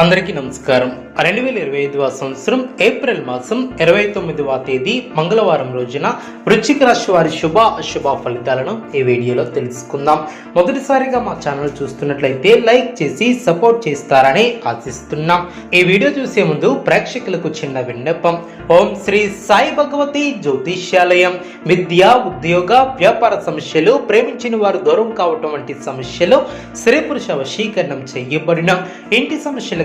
అందరికీ నమస్కారం. రెండు వేల ఇరవై ఐదవ సంవత్సరం ఏప్రిల్ మాసం ఇరవై తొమ్మిదవ తేదీ మంగళవారం రోజున వృశ్చిక రాశి వారి శుభ అశుభ ఫలితాలను ఈ వీడియోలో తెలుసుకుందాం. మొదటిసారిగా మా ఛానల్ చూస్తున్నట్లయితే లైక్ చేసి సపోర్ట్ చేస్తారని ఆశిస్తున్నాం. ఈ వీడియో చూసే ముందు ప్రేక్షకులకు చిన్న విన్నపం. ఓం శ్రీ సాయి భగవతి జ్యోతిష్యాలయం. విద్య ఉద్యోగ వ్యాపార సమస్యలు ప్రేమించిన వారు దూరం కావటం వంటి సమస్యలు స్త్రీ పురుష వశీకరణం చేయబడిన ఇంటి సమస్యలు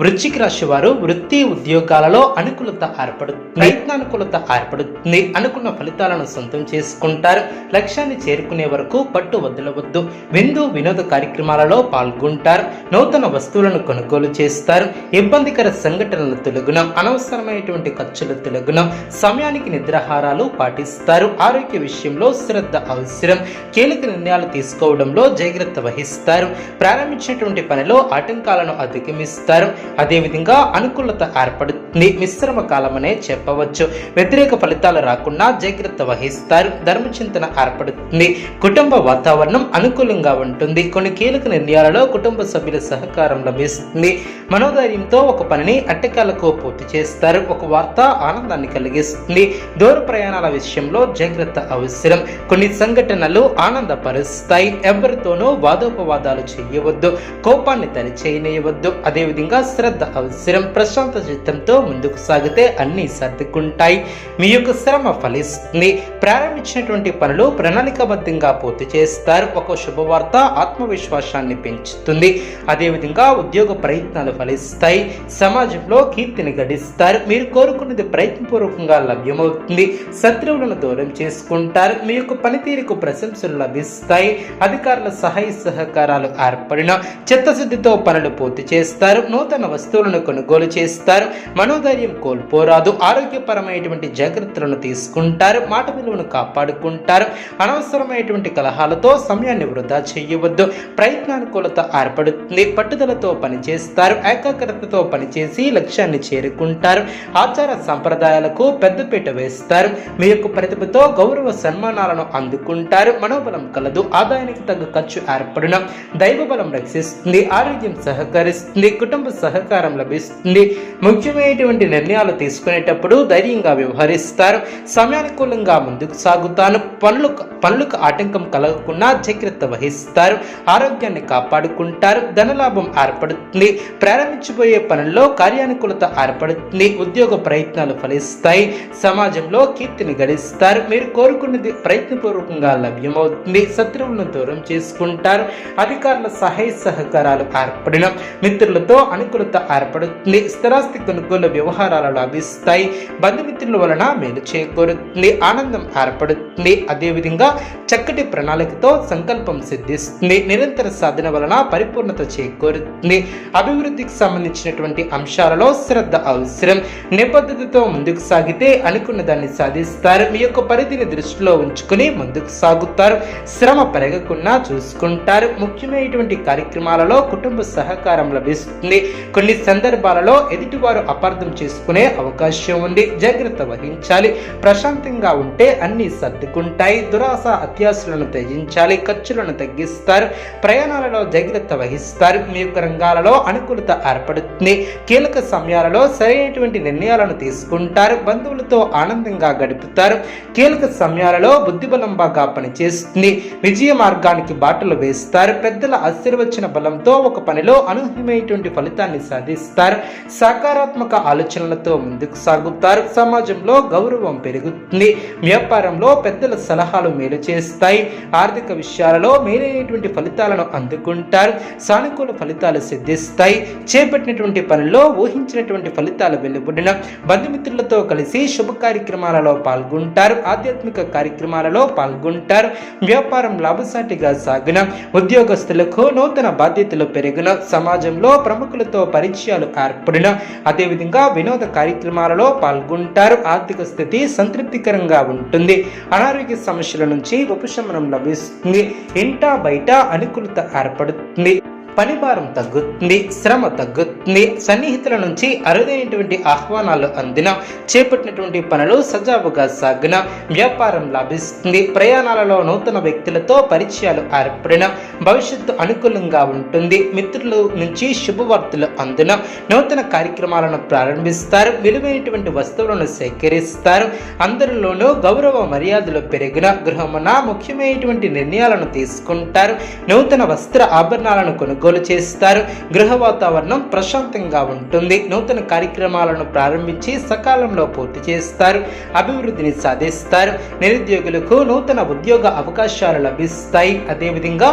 వృశ్చిక రాశి వారు వృత్తి ఉద్యోగాలలో అనుకూలత ఏర్పడుతుంది ప్రయత్నానుకూలత ఏర్పడుతుంది. అనుకున్న ఫలితాలను సొంతం చేసుకుంటారు. లక్ష్యాన్ని చేరుకునే వరకు పట్టు వదలవద్దు. విందు వినోద కార్యక్రమాలలో పాల్గొంటారు. నూతన వస్తువులను కొనుగోలు చేస్తారు. ఇబ్బందికర సంఘటనలు తొలగున. అనవసరమైనటువంటి ఖర్చులు తొలగున. సమయానికి నిద్రాహారాలు పాటిస్తారు. ఆరోగ్య విషయంలో శ్రద్ధ అవసరం. కీలక నిర్ణయాలు తీసుకోవడంలో జాగ్రత్త వహిస్తారు. ప్రారంభించినటువంటి పనిలో ఆటంకాలను అధిగమిస్తారు. అదేవిధంగా అనుకూలత ఏర్పడుతుంది. మిశ్రమ కాలమనే చెప్పవచ్చు. వ్యతిరేక ఫలితాలు రాకుండా జాగ్రత్త వహిస్తారు. ధర్మచింతన ఏర్పడుతుంది. కుటుంబ వాతావరణం అనుకూలంగా ఉంటుంది. కొన్ని కీలక నిర్ణయాలలో కుటుంబ సభ్యుల సహకారం లభిస్తుంది. మనోధైర్యంతో ఒక పనిని అట్టకాలకు పూర్తి చేస్తారు. ఒక వార్త ఆనందాన్ని కలిగిస్తుంది. దూర ప్రయాణాల విషయంలో జాగ్రత్త అవసరం. కొన్ని సంఘటనలు ఆనందపరుస్తాయి. ఎవరితోనూ వాదోపవాదాలు చేయవద్దు. కోపాన్ని తరిచేయనియవద్దు. అదేవిధంగా శ్రద్ధ అవసరం ప్రశాంత చిత్తంతో ముందుకు సాగితే అన్నీ సర్దుకుంటాయి. మీ యొక్క శ్రమ ఫలిస్తుంది. ప్రారంభించినటువంటి పనులు ప్రణాళికబద్ధంగా పూర్తి చేస్తారు. ఒక శుభవార్త ఆత్మవిశ్వాసాన్ని పెంచుతుంది. అదేవిధంగా ఉద్యోగ ప్రయత్నాలు ఫలిస్తాయి. సమాజంలో కీర్తిని గడిస్తారు. మీరు కోరుకున్నది ప్రయత్నపూర్వకంగా లభ్యమవుతుంది. శత్రువులను దూరం చేసుకుంటారు. మీ యొక్క పనితీరుకు ప్రశంసలు లభిస్తాయి. అధికారుల సహాయ సహకారాలు ఏర్పడిన చిత్తశుద్ధితో పనులు పూర్తి చేస్తారు. నూతన వస్తువులను కొనుగోలు చేస్తారు. మనోధైర్యం కోల్పోరాదు. ఆరోగ్యపరమైనటువంటి జాగ్రత్తలను తీసుకుంటారు. మాట విలువను కాపాడుకుంటారు. అనవసరమైనటువంటి కలహాలతో సమయాన్ని వృధా చేయవద్దు. ప్రయత్నానుకూలత ఏర్పడుతుంది. పట్టుదలతో పనిచేస్తారు. ఏకాగ్రతతో పనిచేసి లక్ష్యాన్ని చేరుకుంటారు. ఆచార సంప్రదాయాలకు పెద్దపీట వేస్తారు. మీ యొక్క ప్రతిభతో గౌరవ సన్మానాలను అందుకుంటారు. మనోబలం కలదు. ఆదాయానికి తగ్గ ఖర్చు ఏర్పడిన దైవ బలం రక్షిస్తుంది. ఆరోగ్యం సహకరిస్తుంది. కుటుంబ సహకారం లభిస్తుంది. ముఖ్యమైనటువంటి నిర్ణయాలు తీసుకునేటప్పుడు ధైర్యంగా వ్యవహరిస్తారు. సమయానుకూలంగా ముందుకు సాగుతాను. పనులు పనులకు ఆటంకం కలగకుండా జాగ్రత్త వహిస్తారు. ఆరోగ్యాన్ని కాపాడుకుంటారు. ధనలాభం ఏర్పడుతుంది. ప్రారంభించబోయే పనుల్లో కార్యానుకూలత ఏర్పడుతుంది. ఉద్యోగ ప్రయత్నాలు ఫలిస్తాయి. సమాజంలో కీర్తిని గడిస్తారు. మీరు కోరుకున్నది ప్రయత్నపూర్వకంగా లభ్యమవుతుంది. శత్రువులను దూరం చేసుకుంటారు. అధికారుల సహాయ సహకారాలు ఏర్పడిన మిత్రులతో అనుకూలత ఏర్పడుతుంది స్థిరాస్తి కొనుగోలు వ్యవహారాలు లభిస్తాయి బంధుమిత్రుల వలన మేలు చేకూరుతుంది ఆనందం ఏర్పడుతుంది అదేవిధంగా చక్కటి ప్రణాళికతో సంకల్పం సిద్ధిస్తుంది. నిరంతర సాధన వలన పరిపూర్ణత చేకూరుతుంది అభివృద్ధికి సంబంధించినటువంటి అంశాలలో శ్రద్ధ అవసరం. నిబద్ధతతో ముందుకు సాగితే అనుకున్న దాన్ని సాధిస్తారు. మీ యొక్క పరిధిని దృష్టిలో ఉంచుకుని ముందుకు సాగుతారు. శ్రమ పెరగకుండా చూసుకుంటారు. ముఖ్యమైనటువంటి కార్యక్రమాలలో కుటుంబ సహకారం లభిస్తుంది. కొన్ని సందర్భాలలో ఎదుటివారు అపార్థం చేసుకునే అవకాశం ఉంది. జాగ్రత్త వహించాలి. ప్రశాంతంగా ఉంటే అన్ని సర్దుకుంటాయి. దురాశ అత్యాశలను త్యజించాలి. ఖర్చులను తగ్గిస్తారు. ప్రయాణాలలో జాగ్రత్త వహిస్తారు. మీ యొక్క రంగాలలో అనుకూలత ఏర్పడుతుంది. కీలక సమయాలలో సరైనటువంటి నిర్ణయాలను తీసుకుంటారు. బంధువులతో ఆనందంగా గడుపుతారు. కీలక సమయాలలో బుద్ధిబలం బాగా పనిచేస్తుంది. విజయ మార్గానికి బాటలు వేస్తారు. పెద్దల ఆశీర్వచన బలంతో ఒక పనిలో అనూహ్యమైనటువంటి ఫలితాన్ని సాధిస్తారు. సకారాత్మక ఆలోచనలతో ముందుకు సాగుతారు. సమాజంలో గౌరవం పెరుగుతుంది. వ్యాపారంలో పెద్దల సలహాలు మేలు చేస్తాయి. ఆర్థిక విషయాలలో మేలైనటువంటి ఫలితాలను అందుకుంటారు. సానుకూల ఫలితాలు సిద్ధిస్తాయి. చేపట్టినటువంటి పనుల్లో ఊహించినటువంటి ఫలితాలు వెలువడిన బంధుమిత్రులతో కలిసి శుభ కార్యక్రమాలలో పాల్గొంటారు. ఆధ్యాత్మిక కార్యక్రమాలలో పాల్గొంటారు. వ్యాపారం లాభసాటిగా సాగిన ఉద్యోగస్తులకు నూతన బాధ్యతలు పెరిగిన సమాజంలో ప్రముఖులతో పరిచయాలు ఏర్పడిన అదేవిధంగా వినోద కార్యక్రమాలలో పాల్గొంటారు. ఆర్థిక స్థితి సంతృప్తికరంగా ఉంటుంది. అనారోగ్య సమస్యల నుంచి ఉపశమనం లభిస్తుంది. ఇంటా బయట అనుకూలత ఏర్పడుతుంది. పని భారం తగ్గుతుంది శ్రమ తగ్గుతుంది. సన్నిహితుల నుంచి అరుదైనటువంటి ఆహ్వానాలు అందిన చేపట్టినటువంటి పనులు సజావుగా సాగిన వ్యాపారం లాభిస్తుంది. ప్రయాణాలలో నూతన వ్యక్తులతో పరిచయాలు ఏర్పడిన భవిష్యత్తు అనుకూలంగా ఉంటుంది. మిత్రుల నుంచి శుభవార్తలు అందున నూతన కార్యక్రమాలను ప్రారంభిస్తారు. విలువైనటువంటి వస్తువులను సేకరిస్తారు. అందరిలోనూ గౌరవ మర్యాదలు పెరిగిన గృహమున ముఖ్యమైనటువంటి నిర్ణయాలను తీసుకుంటారు. నూతన వస్త్ర ఆభరణాలను కొనుగోలు చేస్తారు. గృహ వాతావరణం ప్రశాంతంగా ఉంటుంది. నూతన కార్యక్రమాలను ప్రారంభించి సకాలంలో పూర్తి చేస్తారు. అభివృద్ధిని సాధిస్తారు. నిరుద్యోగులకు నూతన ఉద్యోగ అవకాశాలు లభిస్తాయి. అదేవిధంగా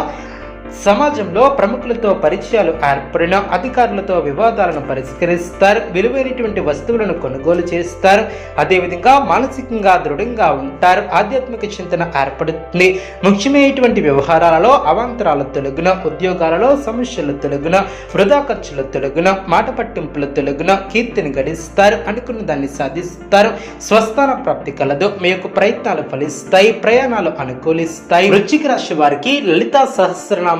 సమాజంలో ప్రముఖులతో పరిచయాలు ఏర్పడిన అధికారులతో వివాదాలను పరిష్కరిస్తారు విలువైనటువంటి వస్తువులను కొనుగోలు చేస్తారు అదేవిధంగా మానసికంగా దృఢంగా ఉంటారు ఆధ్యాత్మిక చింతన ఏర్పడుతుంది. ముఖ్యమైనటువంటి వ్యవహారాలలో అవాంతరాల తొలగున ఉద్యోగాలలో సమస్యల తొలగున వృధా ఖర్చుల తొలగున మాట పట్టింపుల తొలగున కీర్తిని గడిస్తారు అనుకున్న దాన్ని సాధిస్తారు. స్వస్థాన ప్రాప్తి కలదు మీ యొక్క ప్రయత్నాలు ఫలిస్తాయి ప్రయాణాలు అనుకూలిస్తాయి. వృచ్చిక రాశి వారికి లలితా సహస్రనామ